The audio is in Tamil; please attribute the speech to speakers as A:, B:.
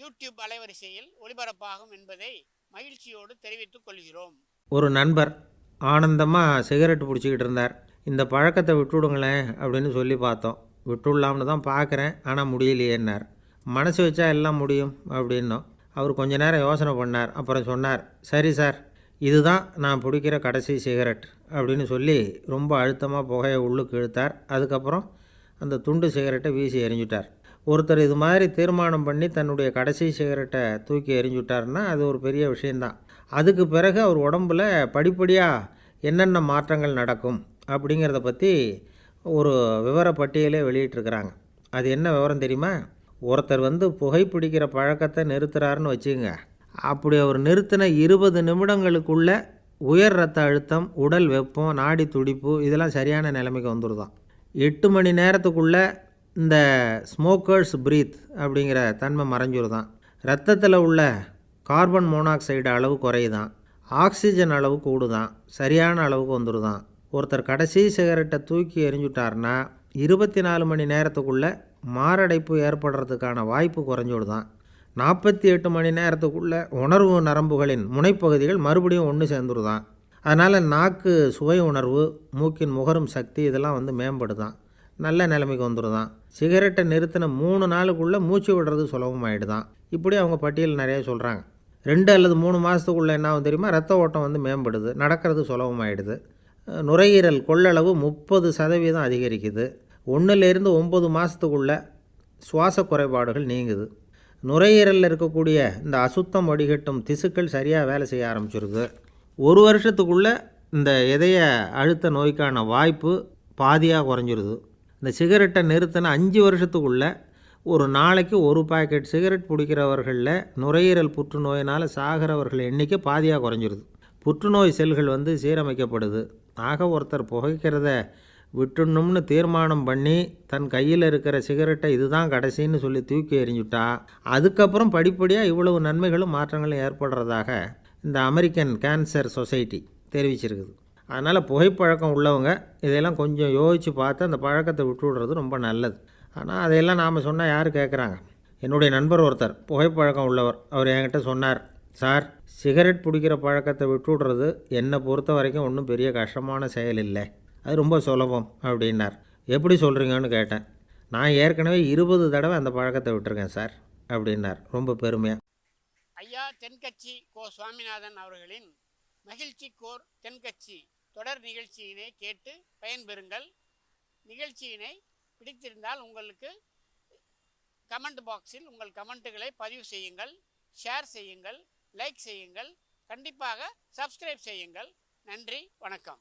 A: யூடியூப் அலைவரிசையில் ஒளிபரப்பாகும் என்பதை மகிழ்ச்சியோடு தெரிவித்துக் கொள்கிறோம்.
B: ஒரு நண்பர் ஆனந்தமாக சிகரெட் பிடிச்சிக்கிட்டு இருந்தார். இந்த பழக்கத்தை விட்டுவிடுங்களேன் அப்படின்னு சொல்லி பார்த்தோம். விட்டுடலாம்னு தான் பார்க்குறேன் ஆனால் முடியலையேன்னார் மனசு வச்சா எல்லாம் முடியும் அப்படின்னோம். அவர் கொஞ்ச நேரம் யோசனை பண்ணார். அப்புறம் சொன்னார் சரி சார் இதுதான் நான் பிடிக்கிற கடைசி சிகரெட் அப்படின்னு சொல்லி ரொம்ப அழுத்தமாக புகையை உள்ளுக்கு இழுத்தார். அதுக்கப்புறம் அந்த துண்டு சிகரெட்டை வீசி எரிஞ்சுட்டார் ஒருத்தர் இது மாதிரி தீர்மானம் பண்ணி தன்னுடைய கடைசி சிகரெட்டை தூக்கி எறிஞ்சுட்டாருன்னா அது ஒரு பெரிய விஷயந்தான். அதுக்கு பிறகு அவர் உடம்புல படிப்படியாக என்னென்ன மாற்றங்கள் நடக்கும் அப்படிங்கிறத பற்றி ஒரு விவர பட்டியலே வெளியிட்டிருக்கிறாங்க. அது என்ன விவரம் தெரியுமா? ஒருத்தர் வந்து புகைப்பிடிக்கிற பழக்கத்தை நிறுத்துறாருன்னு வச்சுங்க அப்படி அவர் நிறுத்தின இருபது நிமிடங்களுக்குள்ள உயர் ரத்த அழுத்தம் உடல் வெப்பம் நாடி துடிப்பு இதெல்லாம் சரியான நிலைமைக்கு வந்துடுதான் எட்டு மணி நேரத்துக்குள்ளே இந்த ஸ்மோக்கர்ஸ் பிரீத் அப்படிங்கிற தன்மை மறைஞ்சிருதான். ரத்தத்தில் உள்ள கார்பன் மோனாக்சைடு அளவு குறையுதான். ஆக்சிஜன் அளவு கூடுதான். சரியான அளவுக்கு வந்துடுதான் ஒருத்தர் கடைசி சிகரெட்டை தூக்கி எரிஞ்சுட்டார்னா இருபத்தி நாலு மணி நேரத்துக்குள்ளே மாரடைப்பு ஏற்படுறதுக்கான வாய்ப்பு குறைஞ்சுடுதான். நாற்பத்தி எட்டு மணி நேரத்துக்குள்ளே உணர்வு நரம்புகளின் முனைப்பகுதிகள் மறுபடியும் ஒன்று சேர்ந்துருதான். அதனால் நாக்கு சுவை உணர்வு மூக்கின் முகரும் சக்தி இதெல்லாம் வந்து மேம்படுதான். நல்ல நிலைமைக்கு வந்துடுதான் சிகரெட்டை நிறுத்தின மூணு நாளுக்குள்ளே மூச்சு விடுறது சுலபமாயிடுதான் இப்படி அவங்க பட்டியல் நிறைய சொல்கிறாங்க ரெண்டு அல்லது மூணு மாதத்துக்குள்ளே என்ன ஆகும் தெரியுமா? ரத்த ஓட்டம் வந்து மேம்படுது. நடக்கிறது சுலபமாயிடுது நுரையீரல் கொள்ளளவு முப்பது சதவீதம் அதிகரிக்குது. ஒன்றுலேருந்து ஒம்பது மாதத்துக்குள்ளே சுவாச குறைபாடுகள் நீங்குது. நுரையீரலில் இருக்கக்கூடிய இந்த அசுத்தம் வடிகட்டும் திசுக்கள் சரியாக வேலை செய்ய ஆரம்பிச்சிருது. ஒரு வருஷத்துக்குள்ளே இந்த இதய அழுத்த நோய்க்கான வாய்ப்பு பாதியாக குறைஞ்சிருது. இந்த சிகரெட்டை நிறுத்தின அஞ்சு வருஷத்துக்குள்ளே ஒரு நாளைக்கு ஒரு பாக்கெட் சிகரெட் பிடிக்கிறவர்களில் நுரையீரல் புற்றுநோயினால் சாகிறவர்கள் எண்ணிக்கை பாதியாக குறைஞ்சிருது. புற்றுநோய் செல்கள் வந்து சீரமைக்கப்படுது. ஆக ஒருத்தர் புகைக்கிறத விட்டுணும்னு தீர்மானம் பண்ணி தன் கையில் இருக்கிற சிகரெட்டை இதுதான் கடைசின்னு சொல்லி தூக்கி எறிஞ்சுட்டா அதுக்கப்புறம் படிப்படியாக இவ்வளவு நன்மைகளும் மாற்றங்களும் ஏற்படுறதாக இந்த அமெரிக்கன் கேன்சர் சொசைட்டி தெரிவிச்சிருக்குது. அதனால் புகைப்பழக்கம் உள்ளவங்க இதையெல்லாம் கொஞ்சம் யோசித்து பார்த்து அந்த பழக்கத்தை விட்டு விடுறது ரொம்ப நல்லது. ஆனால் அதையெல்லாம் நாம் சொன்னால் யார் கேட்குறாங்க என்னுடைய நண்பர் ஒருத்தர் புகைப்பழக்கம் உள்ளவர். அவர் என்கிட்ட சொன்னார் சார் சிகரெட் பிடிக்கிற பழக்கத்தை விட்டுவிடுறது என்னை பொறுத்த வரைக்கும் ஒன்றும் பெரிய கஷ்டமான செயல் இல்லை. அது ரொம்ப சுலபம் அப்படின்னார். எப்படி சொல்கிறீங்கன்னு கேட்டேன். நான் ஏற்கனவே இருபது தடவை அந்த பழக்கத்தை விட்டுருக்கேன் சார் அப்படின்னார். ரொம்ப பெருமையாக
A: ஐயா தென்கட்சி கோ. சுவாமிநாதன் அவர்களின் மகிழ்ச்சி கோர் தென்கட்சி. தொடர் நிகழ்ச்சியினை கேட்டு பயன்பெறுங்கள். நிகழ்ச்சியினை பிடித்திருந்தால் உங்களுக்கு கமெண்ட் பாக்ஸில் உங்கள் கமெண்ட்டுகளை பதிவு செய்யுங்கள் ஷேர் செய்யுங்கள் லைக் செய்யுங்கள் கண்டிப்பாக சப்ஸ்கிரைப் செய்யுங்கள். நன்றி வணக்கம்.